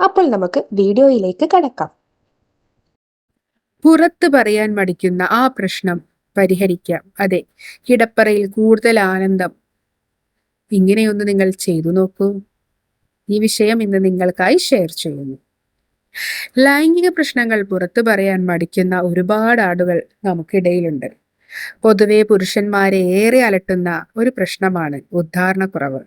അപ്പോൾ നമുക്ക് വീഡിയോയിലേക്ക് കടക്കാം. പുറത്ത് പറയാൻ മടിക്കുന്ന ആ പ്രശ്നം പരിഹരിക്കാം. അതെ കിടപ്പറയിൽ കൂടുതൽ ആനന്ദം. ഇങ്ങനെയൊന്ന് നിങ്ങൾ ചെയ്തു നോക്കൂ. ഈ വിഷയം ഇന്ന് നിങ്ങൾക്കായി ഷെയർ ചെയ്യുന്നു. ലൈംഗിക പ്രശ്നങ്ങൾ പുറത്തു പറയാൻ മടിക്കുന്ന ഒരുപാട് ആളുകൾ നമുക്കിടയിലുണ്ട്. പൊതുവെ പുരുഷന്മാരെ ഏറെ അലട്ടുന്ന ഒരു പ്രശ്നമാണ് ഉദ്ധാരണക്കുറവ്.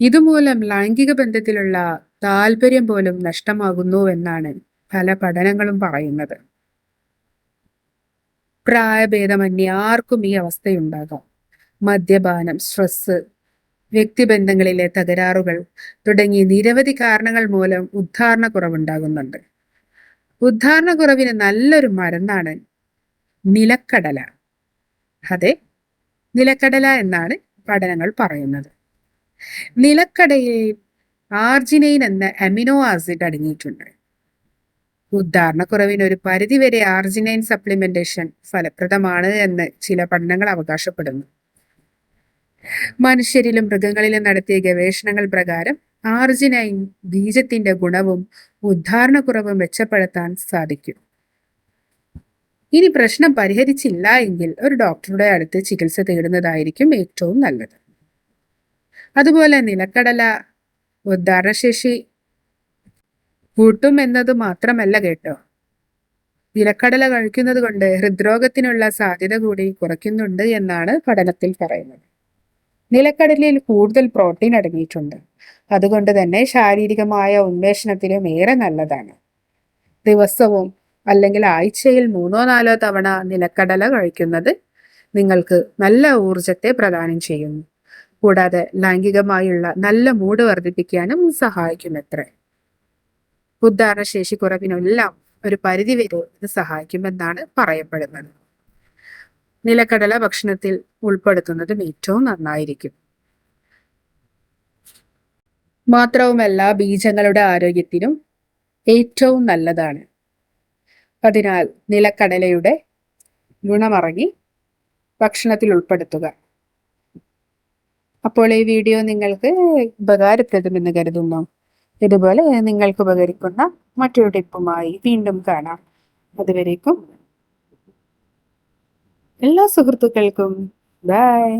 ഇതുമൂലം ലൈംഗിക ബന്ധത്തിലുള്ള താല്പര്യം പോലും നഷ്ടമാകുന്നു എന്നാണ് പല പഠനങ്ങളും പറയുന്നത്. പ്രായഭേദമന്യേ ആർക്കും ഈ അവസ്ഥയുണ്ടാകാം. മദ്യപാനം സ്ട്രെസ് വ്യക്തിബന്ധങ്ങളിലെ തകരാറുകൾ തുടങ്ങി നിരവധി കാരണങ്ങൾ മൂലം ഉദ്ധാരണക്കുറവുണ്ടാകുന്നുണ്ട്. ഉദ്ധാരണക്കുറവിന് നല്ലൊരു മരുന്നാണ് നിലക്കടല. അതെ നിലക്കടല എന്നാണ് പഠനങ്ങൾ പറയുന്നത്. നിലക്കടയിൽ ആർജിനൈൻ എന്ന അമിനോ ആസിഡ് അടങ്ങിയിട്ടുണ്ട്. ഉദ്ധാരണക്കുറവിന് ഒരു പരിധിവരെ ആർജിനൈൻ സപ്ലിമെന്റേഷൻ ഫലപ്രദമാണ് എന്ന് ചില പഠനങ്ങൾ അവകാശപ്പെടുന്നു. മനുഷ്യരിലും മൃഗങ്ങളിലും നടത്തിയ ഗവേഷണങ്ങൾ പ്രകാരം ആർജിനൈൻ ബീജത്തിന്റെ ഗുണവും ഉദ്ധാരണക്കുറവും മെച്ചപ്പെടുത്താൻ സാധിക്കും. ഇനി പ്രശ്നം പരിഹരിച്ചില്ല എങ്കിൽ ഒരു ഡോക്ടറുടെ അടുത്ത് ചികിത്സ തേടുന്നതായിരിക്കും ഏറ്റവും നല്ലത്. അതുപോലെ നിലക്കടല ഉദ്ധാരണശേഷി കൂട്ടും എന്നത് മാത്രമല്ല കേട്ടോ. നിലക്കടല കഴിക്കുന്നത് കൊണ്ട് ഹൃദ്രോഗത്തിനുള്ള സാധ്യത കൂടി കുറയ്ക്കുന്നുണ്ട് എന്നാണ് പഠനത്തിൽ പറയുന്നത്. നിലക്കടലയിൽ കൂടുതൽ പ്രോട്ടീൻ അടങ്ങിയിട്ടുണ്ട്. അതുകൊണ്ട് തന്നെ ശാരീരികമായ ഉന്മേഷണത്തിനും ഏറെ നല്ലതാണ്. ദിവസവും അല്ലെങ്കിൽ ആഴ്ചയിൽ മൂന്നോ നാലോ തവണ നിലക്കടല കഴിക്കുന്നത് നിങ്ങൾക്ക് നല്ല ഊർജത്തെ പ്രദാനം ചെയ്യുന്നു. കൂടാതെ ലൈംഗികമായുള്ള നല്ല മൂഡ് വർദ്ധിപ്പിക്കാനും സഹായിക്കും എത്ര ഉദ്ധാരണശേഷി കുറവിനെല്ലാം ഒരു പരിധി വരെ ഇത് സഹായിക്കുമെന്നാണ് പറയപ്പെടുന്നത്. നിലക്കടല ഭക്ഷണത്തിൽ ഉൾപ്പെടുത്തുന്നതും ഏറ്റവും നന്നായിരിക്കും. മാത്രവുമല്ല ബീജങ്ങളുടെ ആരോഗ്യത്തിനും ഏറ്റവും നല്ലതാണ്. അതിനാൽ നിലക്കടലയുടെ ഗുണമറങ്ങി ഭക്ഷണത്തിൽ ഉൾപ്പെടുത്തുക. അപ്പോൾ ഈ വീഡിയോ നിങ്ങൾക്ക് ഉപകാരപ്രദമെന്ന് കരുതുന്നു. ഇതുപോലെ നിങ്ങൾക്ക് ഉപകരിക്കുന്ന മറ്റൊരു ടിപ്പുമായി വീണ്ടും കാണാം. അതുവരേക്കും എല്ലാ സുഹൃത്തുക്കൾക്കും ബൈ.